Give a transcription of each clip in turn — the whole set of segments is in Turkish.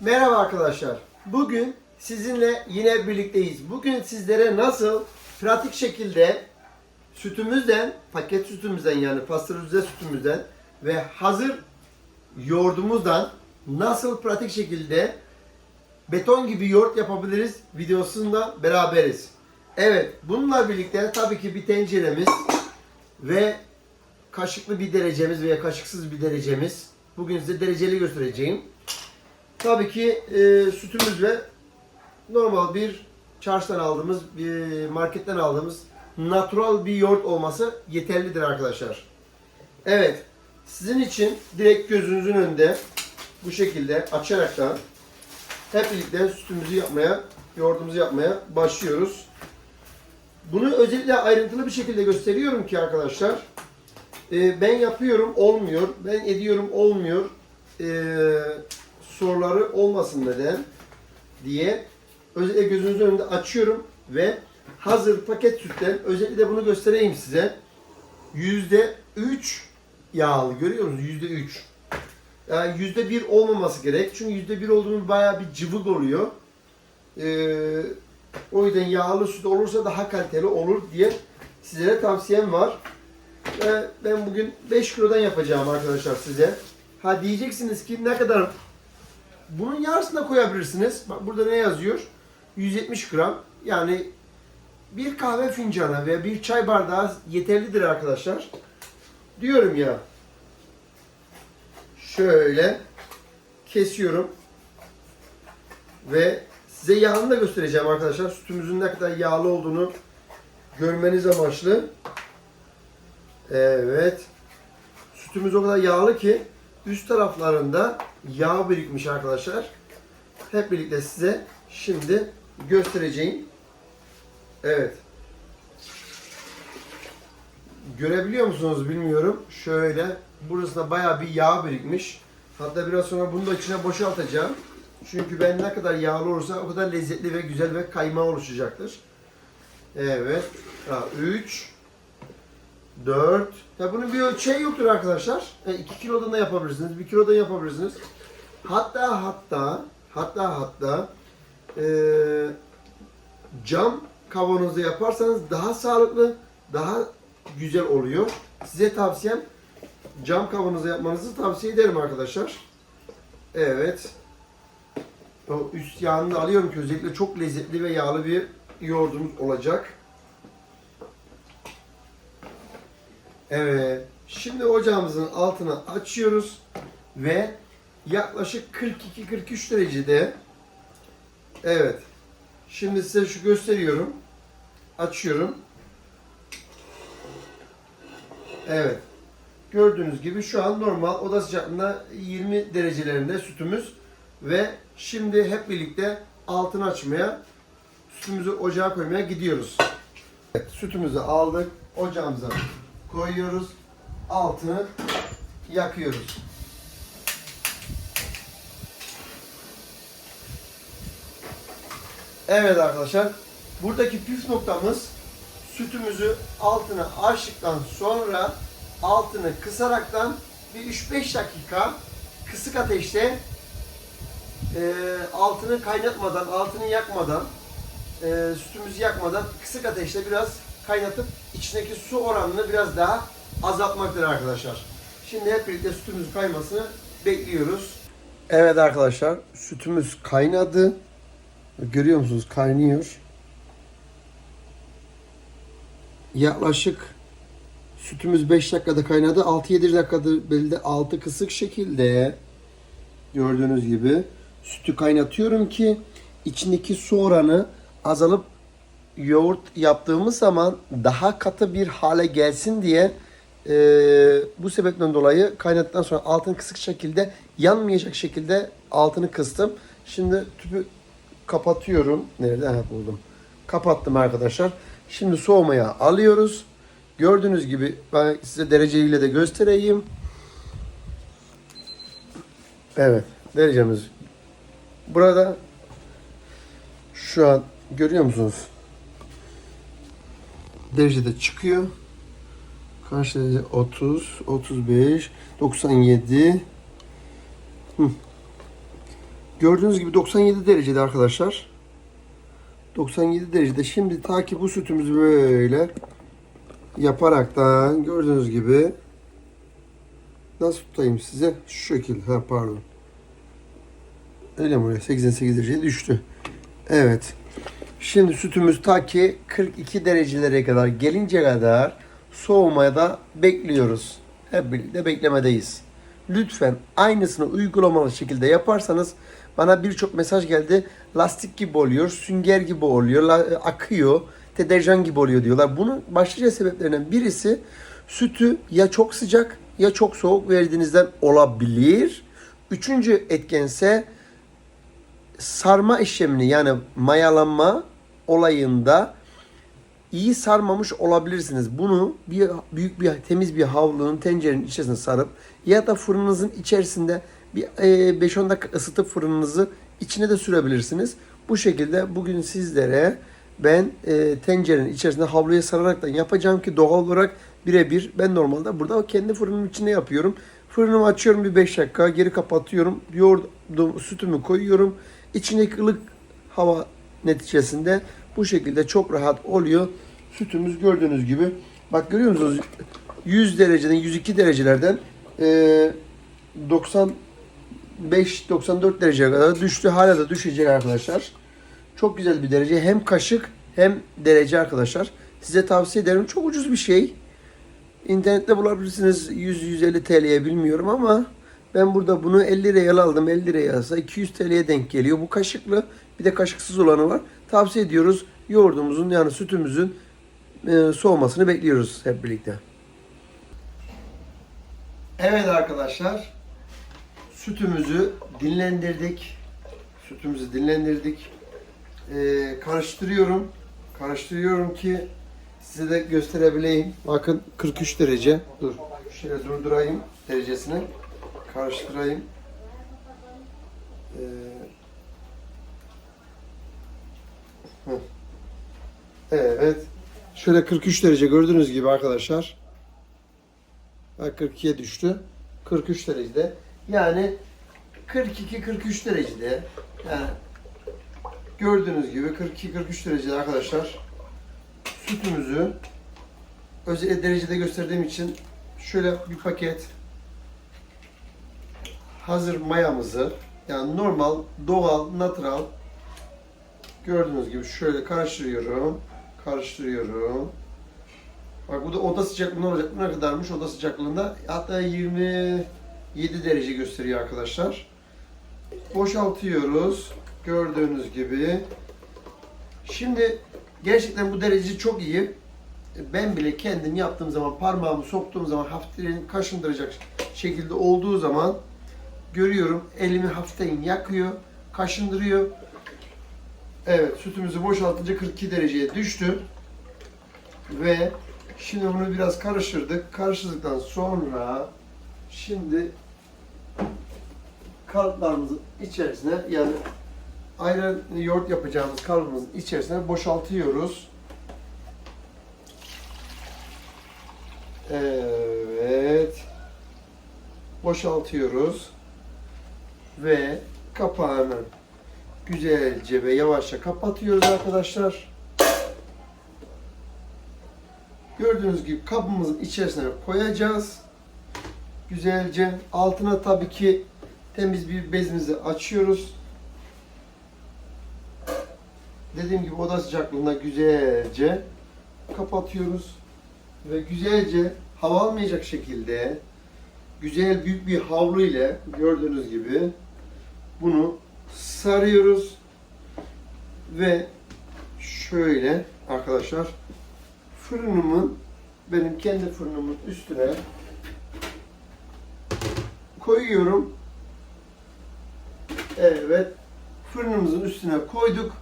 Merhaba arkadaşlar. Bugün sizinle yine birlikteyiz. Bugün sizlere nasıl pratik şekilde sütümüzden, paket sütümüzden yani pastörize sütümüzden ve hazır yoğurdumuzdan nasıl pratik şekilde beton gibi yoğurt yapabiliriz videosunda beraberiz. Evet, bununla birlikte tabii ki bir tenceremiz ve kaşıklı bir derecemiz veya kaşıksız bir derecemiz. Bugün size dereceli göstereceğim. Tabii ki e, sütümüz ve normal bir çarşıdan aldığımız, bir marketten aldığımız natural bir yoğurt olması yeterlidir arkadaşlar. Evet, sizin için direkt gözünüzün önünde bu şekilde açaraktan hep birlikte sütümüzü yapmaya, yoğurdumuzu yapmaya başlıyoruz. Bunu özellikle ayrıntılı bir şekilde gösteriyorum ki arkadaşlar e, ben yapıyorum olmuyor, ben ediyorum olmuyor e, soruları olmasın neden diye özellikle gözünüzün önünde açıyorum ve hazır paket sütten özellikle bunu göstereyim size. Yüzde üç yağlı görüyor? Yüzde üç. Yani yüzde bir olmaması gerek. Çünkü yüzde bir olduğunu bayağı bir cıvık oluyor. Ee, o yüzden yağlı süt olursa daha kaliteli olur diye sizlere tavsiyem var. Ve ben bugün 5 kilodan yapacağım arkadaşlar size. Ha diyeceksiniz ki ne kadar bunun yarısına koyabilirsiniz. Bak burada ne yazıyor? 170 gram. Yani bir kahve fincanı ve bir çay bardağı yeterlidir arkadaşlar. Diyorum ya. Şöyle kesiyorum. Ve size yağını da göstereceğim arkadaşlar. Sütümüzün ne kadar yağlı olduğunu görmeniz amaçlı. Evet. Sütümüz o kadar yağlı ki üst taraflarında yağ birikmiş arkadaşlar. Hep birlikte size şimdi göstereceğim. Evet. Görebiliyor musunuz bilmiyorum. Şöyle burasında bayağı bir yağ birikmiş. Hatta biraz sonra bunu da içine boşaltacağım. Çünkü ben ne kadar yağlı olursa o kadar lezzetli ve güzel ve kaymağı oluşacaktır. Evet. 3 4 Ya bunun bir ölçeği yoktur arkadaşlar. 2 kilodan da yapabilirsiniz. 1 kilodan yapabilirsiniz. Hatta hatta hatta hatta eee, cam kavanozda yaparsanız daha sağlıklı, daha güzel oluyor. Size tavsiyem cam kavanozda yapmanızı tavsiye ederim arkadaşlar. Evet. O üst yağını da alıyorum ki özellikle çok lezzetli ve yağlı bir yoğurdumuz olacak. Evet. Şimdi ocağımızın altını açıyoruz ve yaklaşık 42-43 derecede Evet. Şimdi size şu gösteriyorum. Açıyorum. Evet. Gördüğünüz gibi şu an normal oda sıcaklığında 20 derecelerinde sütümüz ve şimdi hep birlikte altını açmaya sütümüzü ocağa koymaya gidiyoruz. Evet, sütümüzü aldık. Ocağımıza koyuyoruz. Altını yakıyoruz. Evet arkadaşlar. Buradaki püf noktamız sütümüzü altına açtıktan sonra altını kısaraktan bir 3-5 dakika kısık ateşte e, altını kaynatmadan, altını yakmadan, e, sütümüzü yakmadan kısık ateşte biraz kaynatıp içindeki su oranını biraz daha azaltmaktır arkadaşlar. Şimdi hep birlikte sütümüzün kaymasını bekliyoruz. Evet arkadaşlar sütümüz kaynadı. Görüyor musunuz? Kaynıyor. Yaklaşık sütümüz 5 dakikada kaynadı. 6-7 dakikada belli altı kısık şekilde gördüğünüz gibi sütü kaynatıyorum ki içindeki su oranı azalıp yoğurt yaptığımız zaman daha katı bir hale gelsin diye e, bu sebepten dolayı kaynattıktan sonra altını kısık şekilde yanmayacak şekilde altını kıstım. Şimdi tüpü kapatıyorum. Nerede? Ha, buldum. Kapattım arkadaşlar. Şimdi soğumaya alıyoruz. Gördüğünüz gibi ben size dereceyle de göstereyim. Evet. Derecemiz burada. Şu an görüyor musunuz? Derecede çıkıyor. Kaç derece? 30, 35, 97. Hı. Gördüğünüz gibi 97 derecede arkadaşlar. 97 derecede. Şimdi ta ki bu sütümüzü böyle yaparaktan gördüğünüz gibi nasıl tutayım size? Şu şekilde. Ha pardon. Öyle mi oluyor? 88 dereceye düştü. Evet. Şimdi sütümüz ta ki 42 derecelere kadar gelince kadar soğumaya da bekliyoruz. Hep birlikte beklemedeyiz. Lütfen aynısını uygulamalı şekilde yaparsanız bana birçok mesaj geldi. Lastik gibi oluyor, sünger gibi oluyor, akıyor, deterjan gibi oluyor diyorlar. Bunun başlıca sebeplerinden birisi sütü ya çok sıcak ya çok soğuk verdiğinizden olabilir. Üçüncü etkense sarma işlemini yani mayalanma olayında iyi sarmamış olabilirsiniz. Bunu bir büyük bir temiz bir havlunun tencerenin içerisine sarıp ya da fırınınızın içerisinde bir e, 5-10 dakika ısıtıp fırınınızı içine de sürebilirsiniz. Bu şekilde bugün sizlere ben e, tencerenin içerisinde havluya sararaktan yapacağım ki doğal olarak birebir ben normalde burada kendi fırınımın içinde yapıyorum. Fırınımı açıyorum bir 5 dakika geri kapatıyorum. Yoğurdum, sütümü koyuyorum. İçindeki ılık hava neticesinde bu şekilde çok rahat oluyor. Sütümüz gördüğünüz gibi. Bak görüyor musunuz? 100 dereceden 102 derecelerden eee 95-94 dereceye kadar düştü. Hala da düşecek arkadaşlar. Çok güzel bir derece. Hem kaşık hem derece arkadaşlar. Size tavsiye ederim. Çok ucuz bir şey. İnternette bulabilirsiniz 100-150 TL'ye bilmiyorum ama ben burada bunu 50 liraya aldım. 50 liraya alsa 200 TL'ye denk geliyor. Bu kaşıklı bir de kaşıksız olanı var. Tavsiye ediyoruz. Yoğurdumuzun yani sütümüzün e, soğumasını bekliyoruz hep birlikte. Evet arkadaşlar. Sütümüzü dinlendirdik. Sütümüzü dinlendirdik. Ee, karıştırıyorum. Karıştırıyorum ki size de gösterebileyim. Bakın 43 derece. Dur. Şöyle durdurayım derecesini. Karıştırayım. Ee, Evet. Şöyle 43 derece gördüğünüz gibi arkadaşlar. Bak 42'ye düştü. 43 derecede. Yani 42-43 derecede. Yani gördüğünüz gibi 42-43 derecede arkadaşlar. Sütümüzü özel derecede gösterdiğim için şöyle bir paket hazır mayamızı yani normal, doğal, natural gördüğünüz gibi şöyle karıştırıyorum. Karıştırıyorum. Bak bu da oda sıcaklığında olacak. Ne kadarmış oda sıcaklığında? Hatta 27 derece gösteriyor arkadaşlar. Boşaltıyoruz. Gördüğünüz gibi. Şimdi gerçekten bu derece çok iyi. Ben bile kendim yaptığım zaman parmağımı soktuğum zaman hafiften kaşındıracak şekilde olduğu zaman görüyorum elimi hafiften yakıyor, kaşındırıyor. Evet sütümüzü boşaltınca 42 dereceye düştü. Ve şimdi bunu biraz karıştırdık. Karıştırdıktan sonra şimdi kalıplarımızın içerisine yani ayran yoğurt yapacağımız kalıbımızın içerisine boşaltıyoruz. Evet. Boşaltıyoruz. Ve kapağını güzelce ve yavaşça kapatıyoruz arkadaşlar. Gördüğünüz gibi kabımızın içerisine koyacağız. Güzelce altına tabii ki temiz bir bezimizi açıyoruz. Dediğim gibi oda sıcaklığında güzelce kapatıyoruz ve güzelce hava almayacak şekilde güzel büyük bir havlu ile gördüğünüz gibi bunu sarıyoruz ve şöyle arkadaşlar fırınımın benim kendi fırınımın üstüne koyuyorum. Evet. Fırınımızın üstüne koyduk.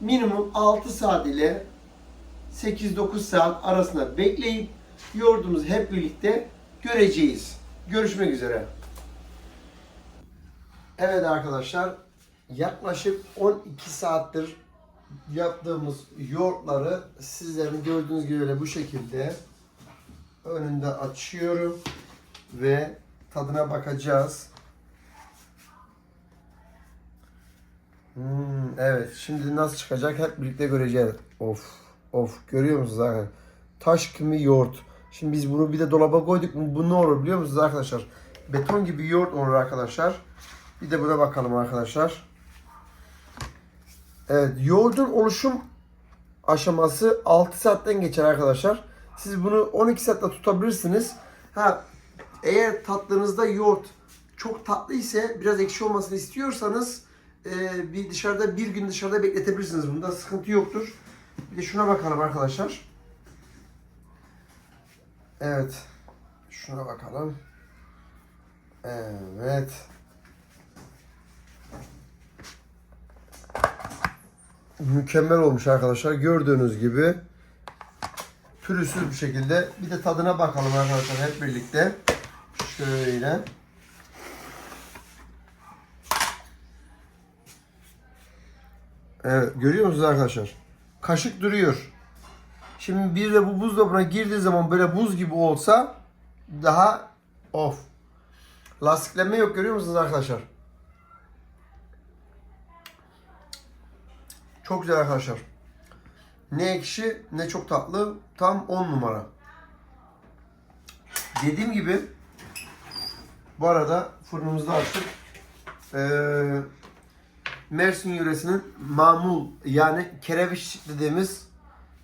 Minimum 6 saat ile 8-9 saat arasında bekleyip yoğurdumuzu hep birlikte göreceğiz. Görüşmek üzere. Evet arkadaşlar yaklaşık 12 saattir yaptığımız yoğurtları sizlerin gördüğünüz gibi öyle bu şekilde önünde açıyorum ve tadına bakacağız. Evet şimdi nasıl çıkacak hep birlikte göreceğiz. Of of görüyor musunuz arkadaşlar? Taş kimi yoğurt. Şimdi biz bunu bir de dolaba koyduk mu bu ne olur biliyor musunuz arkadaşlar? Beton gibi yoğurt olur arkadaşlar. Bir de buna bakalım arkadaşlar. Evet yoğurdun oluşum aşaması 6 saatten geçer arkadaşlar. Siz bunu 12 saatte tutabilirsiniz. Ha eğer tatlınızda yoğurt çok tatlı ise biraz ekşi olmasını istiyorsanız e, bir dışarıda bir gün dışarıda bekletebilirsiniz. Bunda sıkıntı yoktur. Bir de şuna bakalım arkadaşlar. Evet. Şuna bakalım. Evet. Mükemmel olmuş arkadaşlar. Gördüğünüz gibi pürüzsüz bir şekilde. Bir de tadına bakalım arkadaşlar hep birlikte. Şöyle. Evet görüyor musunuz arkadaşlar? Kaşık duruyor. Şimdi bir de bu buzdolabına girdiği zaman böyle buz gibi olsa daha of. Lastiklenme yok görüyor musunuz arkadaşlar? Çok güzel arkadaşlar. Ne ekşi ne çok tatlı. Tam 10 numara. Dediğim gibi bu arada fırınımızda açtık. Ee, Mersin yöresinin mamul yani kereviş dediğimiz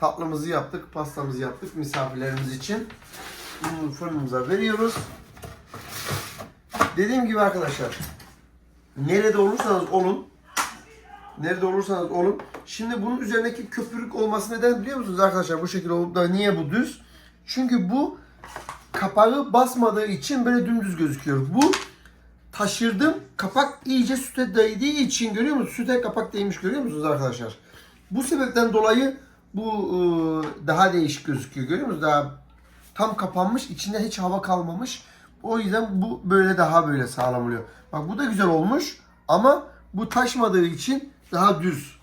tatlımızı yaptık, pastamızı yaptık misafirlerimiz için. Bunu fırınımıza veriyoruz. Dediğim gibi arkadaşlar nerede olursanız olun nerede olursanız olun. Şimdi bunun üzerindeki köpürük olması neden biliyor musunuz arkadaşlar? Bu şekilde olup da niye bu düz? Çünkü bu kapağı basmadığı için böyle dümdüz gözüküyor. Bu taşırdım. Kapak iyice süte değdiği için görüyor musunuz? Süte kapak değmiş görüyor musunuz arkadaşlar? Bu sebepten dolayı bu ıı, daha değişik gözüküyor. Görüyor musunuz? Daha tam kapanmış. içinde hiç hava kalmamış. O yüzden bu böyle daha böyle sağlam oluyor. Bak bu da güzel olmuş ama bu taşmadığı için daha düz.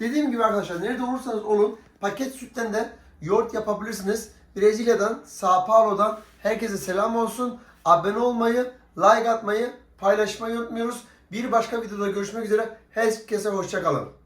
Dediğim gibi arkadaşlar nerede olursanız olun paket sütten de yoğurt yapabilirsiniz. Brezilya'dan, Sao Paulo'dan herkese selam olsun. Abone olmayı, like atmayı, paylaşmayı unutmuyoruz. Bir başka videoda görüşmek üzere. Herkese hoşçakalın.